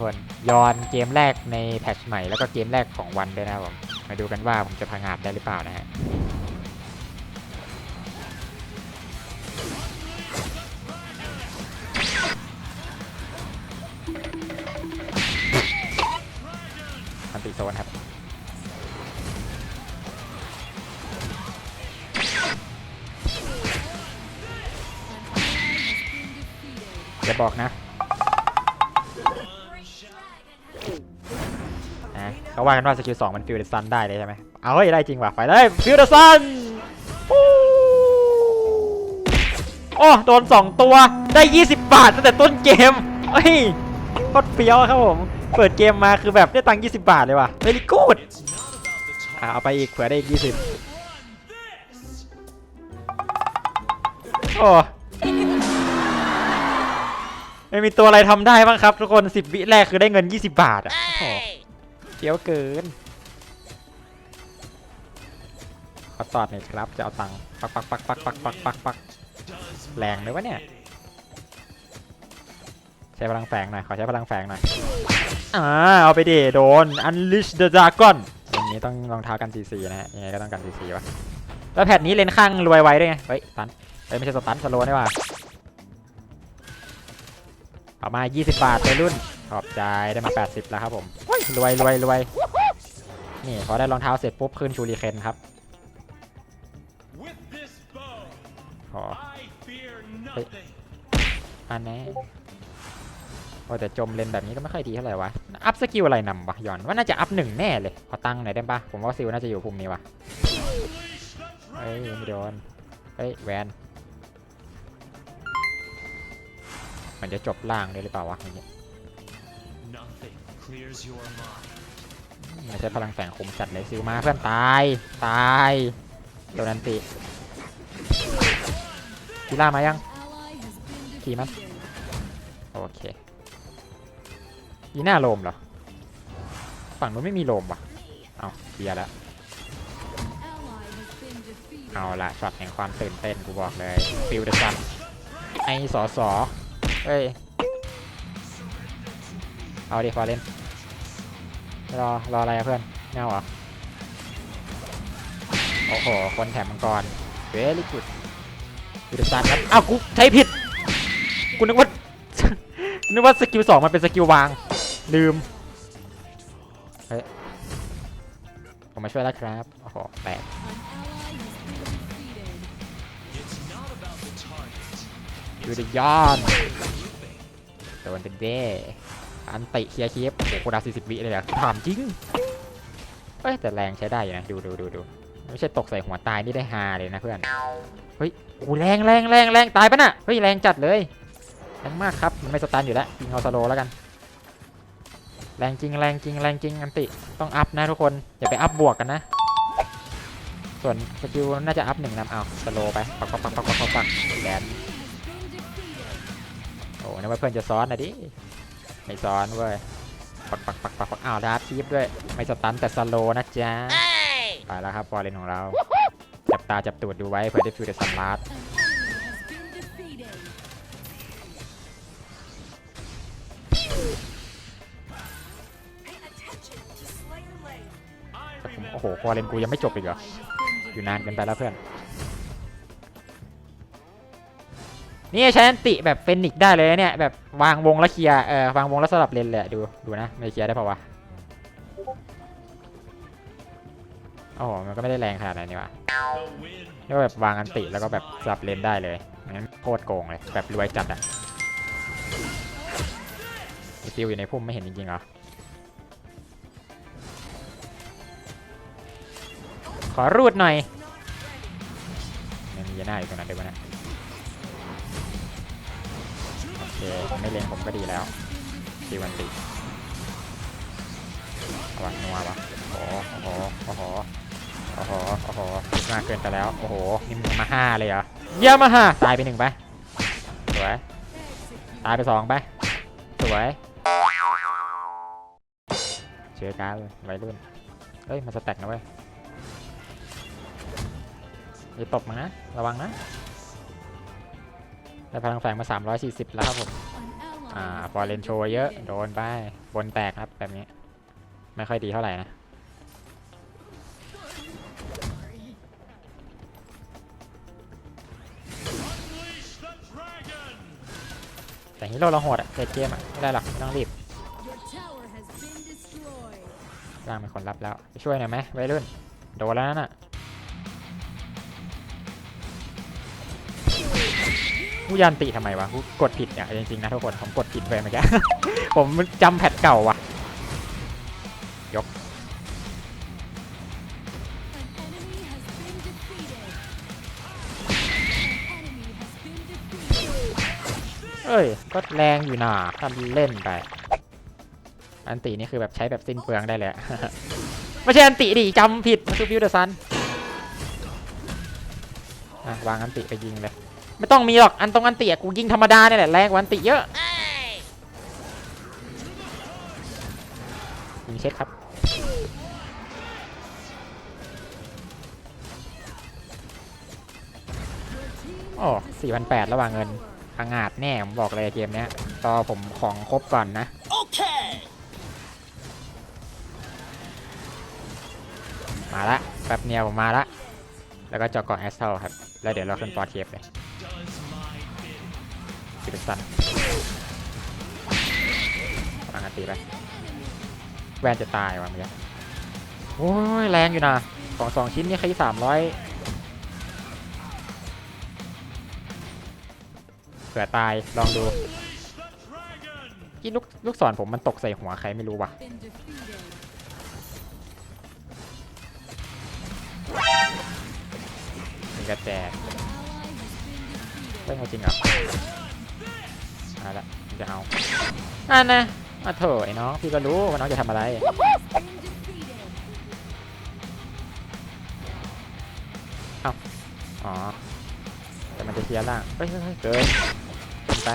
คนย้อนเกมแรกในแพทช์ใหม่แล้วก็เกมแรกของวันด้วยนะผมมาดูกันว่าผมจะพังงาดได้หรือเปล่านะฮะอันติโซนครับอย่าบอกนะ เขาว่ากันว่าสกิลสองมันฟิลเดซันได้เลยใช่ไหมเอาเฮ้ยได้จริงว่ะไปเลยฟิลเดซันโอ้โดนสองตัวได้ 20 บาทตั้งแต่ต้นเกมเฮ้ยโคตรเฟี้ยวครับผม เปิดเกมมาคือแบบได้ตังค์20 บาทเลยว่ะเ e ี y กูดเอาไปอีกเผื่อได้อีก 20 โอ้ไม่มีตัวอะไรทำได้บ้างครับทุกคน 10 วิแรกคือได้เงิน 20 บาทอะ เดี๋ยวเกินขอตอดหน่อยครับ จะเอาตังค์ปักปักปักปักปักปักปักปักแรงเลยวะเนี่ย ใช้พลังแฝงหน่อย ขอใช้พลังแฝงหน่อยอ่าเอาไปดิโดน Unleash the Dragon วันนี้ต้องรองเท้ากัน CC นะฮะ ยังไงก็ต้องกัน CC วะ แล้วแพทนี้เลนข้างรวยไว้ด้วยไง เฮ้ยสตันเฮ้ยไม่ใช่สตันสโลนี่หว่าเอามา 20 บาทไปรุ่น ขอบใจได้มา 80 แล้วครับผมเฮ้ยรวยรวยรวยนี่พอได้รองเท้าเสร็จปุ๊บขึ้นชูรีเคนครับ With this bow, ขอ I fear nothing. อันนี้โอ้แต่จมเลนแบบนี้ก็ไม่ค่อยดีเท่าไหร่วะ อัพสกิลอะไรนำวะย้อนว่าน่าจะอัพหนึ่งแน่เลย ขอตั้งหน่อยได้ปะผมว่าซิลน่าจะอยู่ภูมินี้วะ Unleash the เฮ้ย dragon. ไม่โดนเฮ้ยแวนมันจะจบล่างเลยหรือเปล่าวะอย่างเงี้ย ไม่ใช่พลังแฝงคมจัดเลยซิลมาเพื่อนตาย ตายโดนันติกีล่ามายังขี่มันโอเคยีหน้าโลมเหรอ ฝั่งนู้นไม่มีโลมว่ะ เอาเบียร์แล้ว เอาละช็อตแห่งความตื่นเต้นกูบอกเลยฟิลเดซันไอสอสอเฮ้ย เอาดิฟอเรน รอรออะไรเพื่อนเงาเหรอโอ้โห คนแถมมังกรเวลี่กุดฟิดซันครับ อ้าว กูใช้ผิด กูนึกว่า นึกว่าสกิลสองมันเป็นสกิลวาง ลืม เฮ้ย ผมมาช่วยแล้วครับ โอ้โหแปลก It's not about the target. ดูดิยอนโดนเป็นเด้ อันติเคลียร์คีฟโอ้โหกูดา40วิเลยเหรอถามจริงเอ้ยแต่แรงใช้ได้อยู่นะดูดูดูดูไม่ใช่ตกใส่หัวตายนี่ได้ฮาเลยนะเพื่อนเฮ้ยโอ้แรงแรงแรงแรงตายปะน่ะเฮ้ยแรงจัดเลยแรงมากครับมันไม่สตันอยู่แล้วยิงเอาสโลแล้วกัน แรงจริงแรงจริงแรงจริงอันติต้องอัพนะทุกคนอย่าไปอัพบวกกันนะ ส่วนสกิลน่าจะอัพหนึ่งนำเอาสโลไปปักปักปักปักปักปักแดนโอ้นึกว่าเพื่อนจะซ้อนนะดิ ไม่ซ้อนเว้ย ปักปักปักปักปักอ้าวดาร์ทคีฟด้วย ไม่สตันแต่สโลว์นะจ๊ะไปแล้วครับฟอร์เรนของเรา จับตาจับตูดดูไว้เพื่อได้ฟิวเดอร์ซันลาส I แต่ผม remember โอ้โหฟอร์เรนกูยังไม่จบอีกเหรอ อยู่นานเกินไปแล้วเพื่อน นี่ใช้อันติแบบเฟนิกซ์ได้เลยเนี่ยแบบวางวงแล้วเคลียร์เออวางวงแล้วสลับเลนเลยอะดูดูนะไม่เคลียร์ได้ปะวะโอ้โหมันก็ไม่ได้แรงขนาดนั้นนี่วะก็แบบวางอันติแล้วก็แบบสลับเลนได้เลยงั้นโคตรโกงเลยแบบรวยจัดอะไอซิลอยู่ในพุ่มไม่เห็นจริงๆเหรอขอรูดหน่อยไม่มีหน้าอยู่ตรงนั้นด้วยวะเนะ เคไม่เลงผมก็ดีแล้วซิลอันติวะนัววะโอ้โหโอ้โหโอ้โหโอ้โหมากเกินไปแล้ว โอ้โห นี่มึงมาห้าเลยเหรอ เยี่ยมมาห้าตายไปหนึ่งไป สวย ตายไปสองไป สวย เชื่อการวัยรุ่น เฮ้ย มันสแต็กนะเว้ยอย่าตบมานะ ระวังนะ ได้พลังแฝงมา 340 แล้วครับผม อ่าฟอร์เรนโชว์เยอะ โดนไปบนแตกครับแบบนี้ ไม่ค่อยดีเท่าไหร่นะ Unleash the dragon! แต่ฮีโร่เราโหดอะเซตเกมอะไม่ได้หรอกไม่ต้องรีบ Your tower has been destroyed. ร่างเป็นคนรับแล้วไปช่วยหน่อยไหมวัยรุ่น โดนแล้วนั่นน่ะ กูยันติทำไมวะกูกดผิดเนี่ยจริงๆนะทุกคนผมกดผิดไปเมื่อกี้ ผมจำแพทเก่าว่ะ An enemy has been defeated. An enemy has been defeated. เอ้ย ก็แรงอยู่น่ะทำเล่นไป อันตินี่คือแบบใช้แบบสิ้นเปลืองได้เลยอะไม่ใช่อันติดิจำผิดมันคือฟิวเดอร์ซันอะวางอันติไปยิงเลย ไม่ต้องมีหรอกอันตรงอันเติอะกูยิงธรรมดาเนี่ยแหละแรงกว่าอันติเยอะยิงเช็คครับโอ้สี่พันแปดระหว่างเงินพังงาดแน่ผมบอกเลยเกมเนี้ยรอผมของครบก่อนนะ Okay! มาละแป๊บเนียวผมมาละ แล้วก็เจาะเกาะแอสเทลครับ แล้วเดี๋ยวเราขึ้นปอร์เคฟเลย สิเป็นสันวางอันตีไปแวนจะตายว่ะเมื่อกี้โอ้ยแรงอยู่นะของสองชิ้นนี่ใครสามร้อยเผื่อตายลองดูกินลูกลูกศรผมมันตกใส่หัวใครไม่รู้ว่ะมันกระแจก An ally has been defeated. เฮ้ยเอาจริงเหรอเอาละมันจะเอาอันนะมาเถอะไอ้น้องพี่ก็รู้ว่าน้องจะทำอะไร Has been defeated. อ๋อ แต่มันจะเคลียร์ล่างเฮ้ยเฮ้ยเฮ้ยเกินเกินไป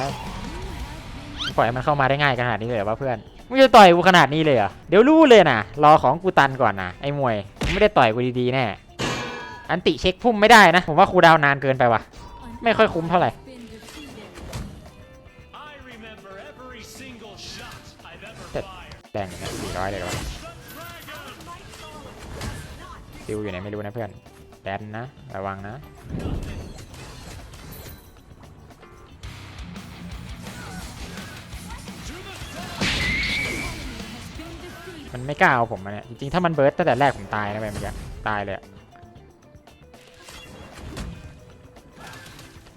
ปล่อยให้มันเข้ามาได้ง่ายขนาดนี้เลยเหรอวะเพื่อนมึงจะต่อยกูขนาดนี้เลยเหรอเดี๋ยวรู้เลยนะรอของกูตันก่อนนะไอ้มวยมึงไม่ได้ต่อยกูดีๆแน่อันติเช็คพุ่มไม่ได้นะ ผมว่าครูดาวนานเกินไปว่ะ An ไม่ค่อยคุ้มเท่าไหร่ แดงอยู่นะสี่ร้อยเลยว่อนดิวอยู่ไหนไม่รู้นะเพื่อนแดนนะ ระวังนะมันไม่กล้าเอาผมมาเนี่ยจริงๆถ้ามันเบิร์ตตั้งแต่แรกผมตายนะไปเมื่อกี้ตายเลย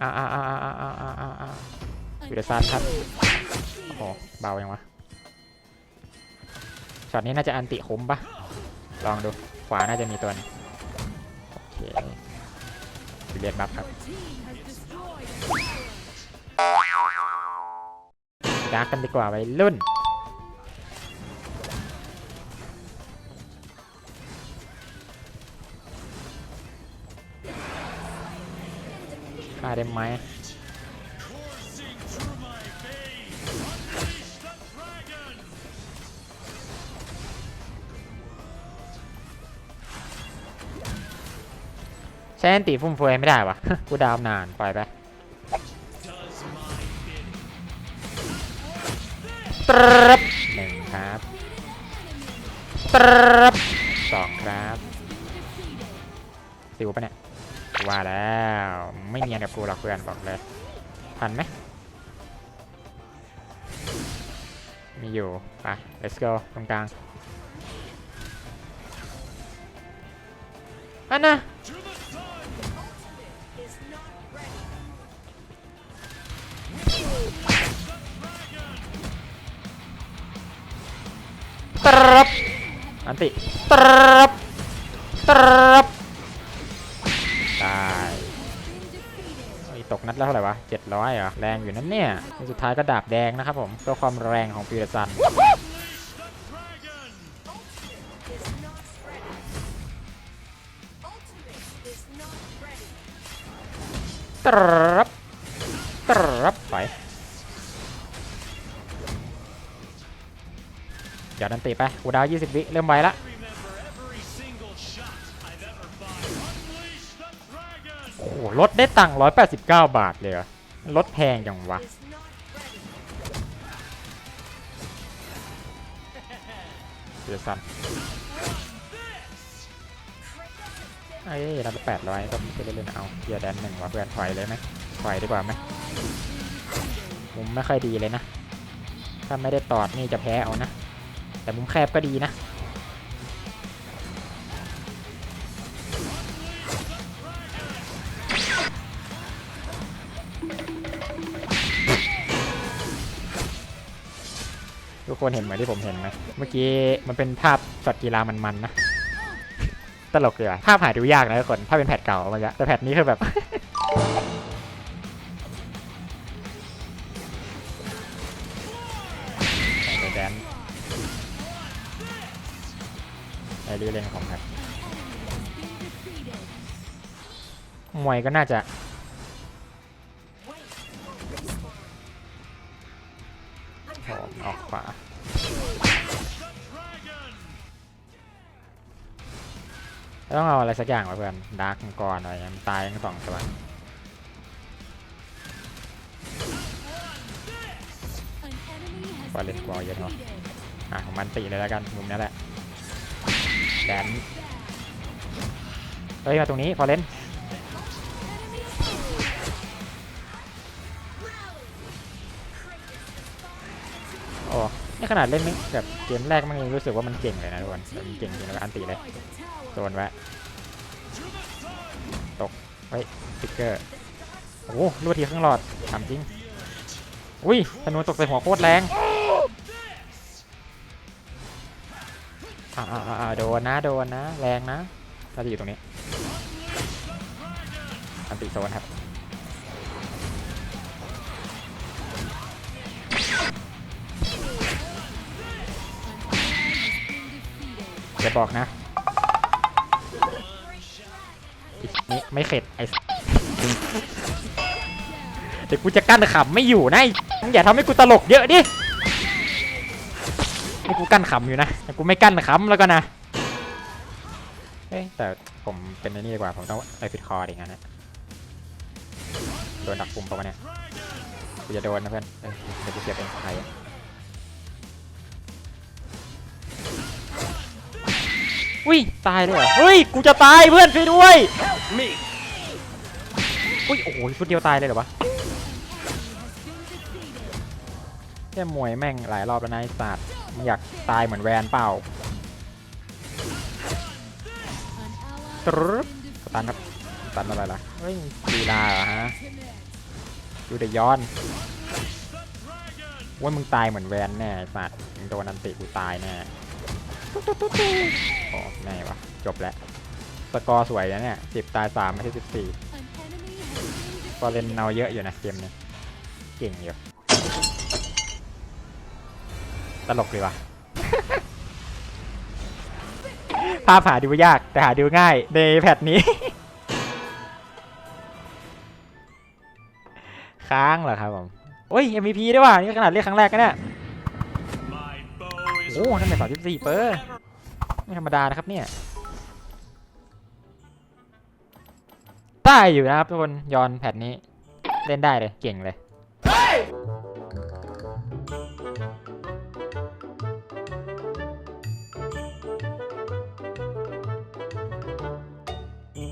อ่าอ่าอ่าอ่าอ่าอ่าอ่าอยู่ในซานทัดโอ้โหเบายังวะ ช็อตนี้น่าจะอันติคุ้มปะลองดู ขวาน่าจะมีตัวนึงโอเคเรียนบัฟครับดาร์กกันดีกว่าไวัยรุ่นฆ่าได้ไหม ใช้อันติฟุ่มเฟือยไม่ได้วะกูดาวนานปล่อยไปตรบหนึ่งครับตรบสองครับสิวปะเนี่ยว่าแล้วไม่เนียนกับกูหรอกเพื่อนบอกเลยทันไหมมีอยู่ไป let's go ตรงกลางอันน่ะ ตรึบอันติตรึบตรึบตายตกนัดแล้วเท่าไหร่วะ700เหรอ แรงอยู่นั่นเนี่ยสุดท้ายก็ดาบแดงนะครับผมเพื่อความแรงของปีเตอร์ซันตรับตรับ ยวดันตีไปกูดาว 20 วิ เริ่มไวละโอ้โหลดได้ตังค์189 บาทเลยลดแพงจังวะเดืยดสันไอ้เราไแปดร้อยก็ไม่ได้เล่นเอาเดียร์แดนหนึ่งวะเพื่อนถอยเลยไหมถอยดีกว่าไหมมุมไม่ค่อยดีเลยนะ ถ้าไม่ได้ตอดนี่จะแพ้เอานะ แต่มุมแคบก็ดีนะ ทุกคนเห็นเหมือนที่ผมเห็นไหมเมื่อกี้มันเป็นภาพสัตว์กีฬามันๆนะ ตลกเลยอะภาพหายดูยากนะทุกคน ถ้าเป็นแพทเก่ามันจะแต่แพทนี้คือแบบ มวยก็น่าจะ ออกขวาต้องเอาอะไรสักอย่างมาเพื่อนดาร์กมังกรอะไรเงี้ยมันตายทั้งสองตัว An enemy has Vale, been wow, ya no. defeated. อะของมันตีเลยแล้วกันมุมนี้แหละแดนเฮ้ยมาตรงนี้พอเล่น นี่ขนาดเล่นแบบเกมแรกมันยังรู้สึกว่ามันเก่งเลยนะทุกคนแต่มันเก่งจริงแล้วอันตีเลยโดนไว้ตกไว้ติ๊กเกอร์โอ้โหรูดทีข้างหลอดถามจริงอุ้ยธนูตกใส่หัวโคตรแรงอ่าอ่าอ่าโดนนะโดนนะ แรงนะเราจะอยู่ตรงนี้อันติโซนครับ อย่าบอกนะอีกนี้ไม่เข็ดไอ้เดี๋ยวกูจะกั้นขำไม่อยู่นะไอ้มึงอย่าทำให้กูตลกเยอะดินี่กูกั้นขำอยู่นะแต่กูไม่กั้นขำแล้วก็นะเอ้ยแต่ผมเป็นไอ้นี่ดีกว่าผมต้องไปปิดคอดิงั้นนะโดนดักปุ่มปะวะเนี่ยกูจะโดนนะเพื่อนเดี๋ยวกูเสียบเองใคร อะอุ้ยตายเลยเหรอเฮ้ยกูจะตายเพื่อนช่วยด้วย Me. อุ้ยโอ้โหชุดเดียวตายเลยเหรอวะ Has been defeated. แค่มวยแม่งหลายรอบแล้วนะไอ้สัตว์มึงอยากตายเหมือนแวนเปล่า An ally ตรึ๊บ has ส been ตันครับสตันอะไรล่ะเฮ้ยลีลาเหรอฮะ defeated. ดูเดย้อน The dragon. ว่ามึงตายเหมือนแวนแน่ไอ้สัตว์มึงโดนอันติกูตายแน่ ตุ๊ดตุ๊ดตุ๊ดตุ๊ดโอ้แน่วะ จบแล้ว สกอร์สวยนะเนี่ยสิบตายสามไม่ใช่สิบสี่ An enemy has been ก็เล่นเนาเยอะอยู่นะเกมนี้ เก่งอยู่ ตลกดีว่ะภาพหาดูยากแต่หาดูง่ายในแพทนี้ ค้างเหรอครับผมโอ้ย MVP ด้วยว่ะนี่ขนาดเรียกครั้งแรกนะเนี่ย อ้ท่านเป็นสามสิบสี่เปอร์ไม่ธรรมดานะครับเนี่ยได้อยู่นะครับทุกคนย้อนแพทนี้ เล่นได้เลยเก่งเลย